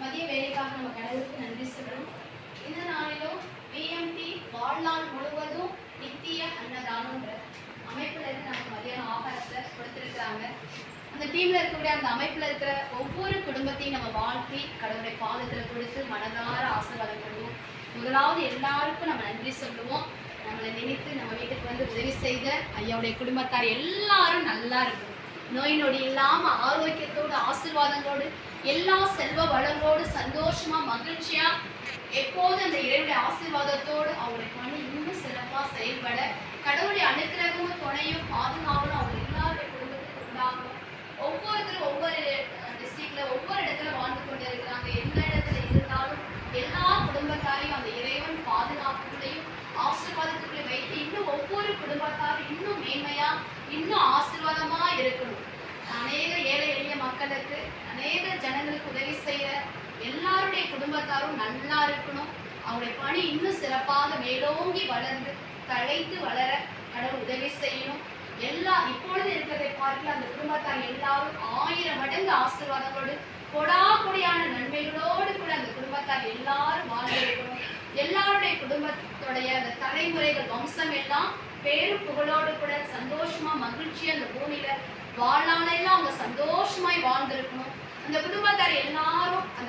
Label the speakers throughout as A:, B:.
A: மதிய வேலைக்காக நம்ம கடவுளுக்கு நன்றி சொல்றோம். இந்த நாளிலும் பிஎம்டி வாழ்நாள் முழுவதும் நித்திய அன்னதானம்ன்ற அமைப்புல இருந்து நமக்கு மதியான ஆகாரத்தை கொடுத்துருக்குறாங்க. டீம்ல இருக்கக்கூடிய அந்த அமைப்புல இருக்கிற ஒவ்வொரு குடும்பத்தையும் நம்ம வாழ்த்தி கடவுளுடைய பாதத்துல கொடுத்து மனதார ஆசீர்வாதம் முதலாவது எல்லாருக்கும் நம்ம நன்றி சொல்லுவோம். நம்மளை நினைத்து நம்ம வீட்டுக்கு வந்து உதவி செய்த ஐயாவுடைய குடும்பத்தார் எல்லாரும் நல்லா இருக்கும் நோய் நொடி இல்லாம ஆரோக்கியத்தோடு ஆசீர்வாதங்களோடு எல்லா செல்வ வளங்களோடு சந்தோஷமா மகிழ்ச்சியா எப்போதும் அந்த இறைவனுடைய ஆசீர்வாதத்தோடு அவருடைய பணி இன்னும் சிறப்பா செயல்பட கடவுளுடைய அனுக்கிரகமும் துணையும் பாதுகாவலும் அவங்க எல்லாருடைய குடும்பத்துக்கு உண்டாகணும் ஒவ்வொருத்தரும் ஒவ்வொரு டிஸ்ட்ரிக்ட்ல ஒவ்வொரு இடத்துல வாழ்ந்து கொண்டு இருக்கிறாங்க எந்த இடத்துல இருந்தாலும் எல்லா குடும்பத்தாரையும் அந்த இறைவன் பாதுகாப்புகளையும் ஆசீர்வாதத்துக்குள்ளே வைத்து இன்னும் ஒவ்வொரு குடும்பத்தாரும் இன்னும் மேன்மையா இன்னும் ஆசீர்வாதமா இருக்கணும் அநேக ஏழை எளிய மக்களுக்கு அநேக ஜனங்களுக்கு உதவி செய்யற எல்லாருடைய குடும்பத்தாரும் நல்லா இருக்கணும். அவங்களுடைய பணி இன்னும் சிறப்பாக மேலோங்கி வளர்ந்து தழைத்து வளர கடவுள் உதவி செய்யணும். எல்லா இப்பொழுது இருக்கிறதை பார்க்கல அந்த குடும்பத்தார் எல்லாரும் ஆயிரம் மடங்கு ஆசீர்வாதங்களோடு கொடா கொடியான நன்மைகளோடு கூட அந்த குடும்பத்தார் எல்லாரும் வாழ்ந்திருக்கணும் எல்லாருடைய குடும்பத்துடைய அந்த தலைமுறைகள் வம்சம் எல்லாம் பேரு புகழோடு கூட சந்தோஷமா மகிழ்ச்சியா அந்த பூமியில வாழ்நாளெல்லாம் அவங்க சந்தோஷமாய் வாழ்ந்திருக்கணும். அந்த குடும்பத்தார் எல்லாரும்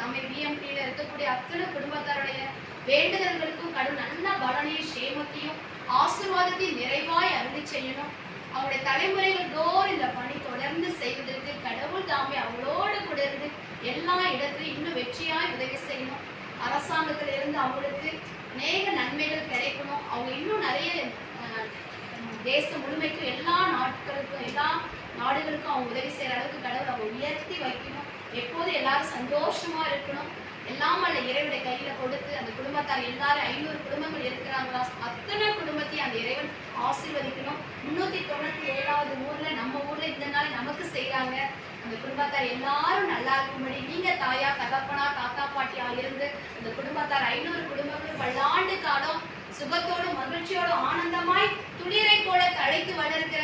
A: நம்மை அம்மை பிஎம்டியில இருக்கக்கூடிய அத்தனை குடும்பத்தாருடைய வேண்டுதல்களுக்கும் கடும் நல்ல பலனையும் சேமத்தையும் ஆசீர்வாதத்தையும் நிறைவாய் அருளி செய்யணும். அவருடைய தலைமுறைகள் தோறும் இந்த பணி தொடர்ந்து செய்வதற்கு கடவுள் தாமே அவளோடு கூட இருந்து எல்லா இடத்துலையும் இன்னும் வெற்றியாய் உதவி செய்யணும். அரசாங்கத்துல இருந்து அவங்களுக்கு அநேக நன்மைகள் கிடைக்கணும். அவங்க இன்னும் நிறைய தேசம் முழுமைக்கும் எல்லா நாட்களுக்கும் எல்லா நாடுகளுக்கும் அவங்க உதவி செய்கிற அளவுக்கு கடவுள் அவங்க உயர்த்தி வைக்கணும். எப்போது எல்லாரும் சந்தோஷமா இருக்கணும் எல்லாம் அந்த இறைவனை கையில கொடுத்து அந்த குடும்பத்தார் எல்லாரும் ஐநூறு குடும்பங்கள் இருக்கிறாங்களா? அத்தனை குடும்பத்தையும் அந்த இறைவன் ஆசீர்வதிக்கணும். முன்னூத்தி தொண்ணூத்தி ஏழாவது ஊர்ல நம்ம ஊர்ல இந்த நாள் நமக்கு செய்யறாங்க அந்த குடும்பத்தார் எல்லாரும் நல்லா இருக்கும்படி நீங்க தாயா தகப்பனா தாத்தா பாட்டியா இருந்து அந்த குடும்பத்தார் ஐநூறு குடும்பங்கள் பல்லாண்டு காலம் சுகத்தோடும் மகிழ்ச்சியோடும் ஆனந்தமாய் துளிரை போல தழைத்து வளர்க்கிற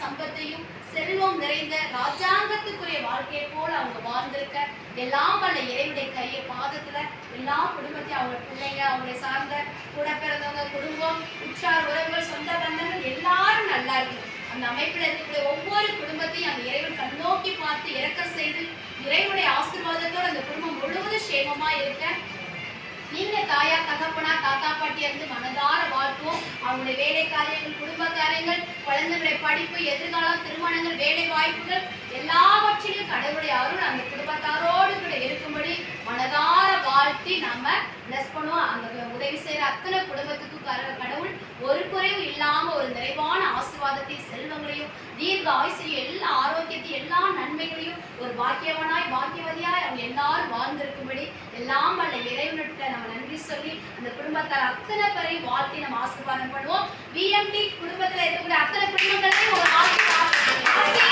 A: சம்பத்தையும் செல்வம் நிறைந்த ராஜாங்கத்துக்குரிய வாழ்க்கையை போல அவங்க வாழ்ந்திருக்க. எல்லாம் வல்ல இறைவனுடைய கையை பாதத்துல எல்லா குடும்பத்தையும் அவங்க பிள்ளைங்க அவங்களை சார்ந்த கூட பிறந்தவங்க குடும்பம் உற்றார் உறவுகள் சொந்த பந்தங்கள் எல்லாரும் நல்லா இருக்கும். அந்த அமைப்பில் இருக்கக்கூடிய ஒவ்வொரு குடும்பத்தையும் அந்த இறைவன் கண்ணோக்கி பார்த்து இறக்க செய்து இறைவனுடைய ஆசீர்வாதத்தோடு அந்த குடும்பம் முழுவதும் சேமமா இருக்க தாத்தா மனதார வாழ்த்துவோம். அவங்களுடைய வேலை காரியங்கள் குடும்ப காரியங்கள் குழந்தைகளுடைய படிப்பு எதிர்காலம் திருமணங்கள் வேலை வாய்ப்புகள் எல்லாவற்றிலும் கடவுளுடைய அருள் அந்த குடும்பத்தாரோடு கூட இருக்கும்படி மனதார வாழ்த்தி நம்ம பிளஸ் பண்ணுவோம். அந்த உதவி செய்கிற அத்தனை குடும்பத்துக்கும் கடவுள் ஒரு குறைவு இல்லாம ஒரு நிறைவான ஆசீர்வாதத்தை செல்வங்களையும் தீர்க்க ஆயுசையும் எல்லா ஆரோக்கியத்தையும் எல்லா நன்மைகளையும் ஒரு பாக்கியவனாய் பாக்கியவதியாய் அவங்க எல்லாரும் வாழ்ந்திருக்கும்படி எல்லாம் வல்ல இறைவனிட்ட நம்ம நன்றி சொல்லி அந்த குடும்பத்தார் அத்தனை பேரை வாழ்த்தி நம்ம ஆசீர்வாதம் பண்ணுவோம். விஎம்டி குடும்பத்துல இருக்கக்கூடிய அத்தனை குடும்பங்களையும் ஒரு ஆசீர்வாதம்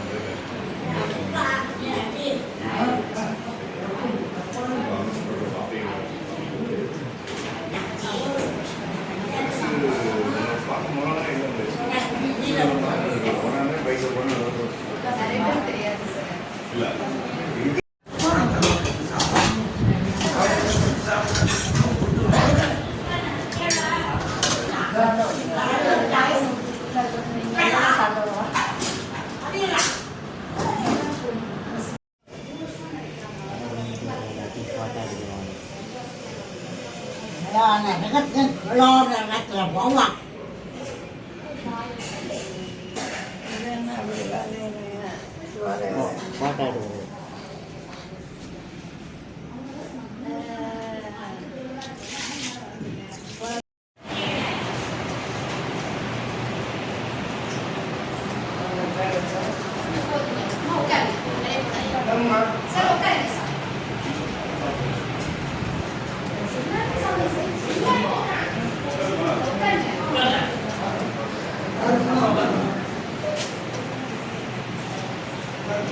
A: Lo này nó rất lo là nó là bỏ mặt Hãy subscribe cho
B: kênh Ghiền Mì Gõ
C: Để không
A: bỏ lỡ những video hấp dẫn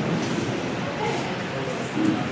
A: Thank you.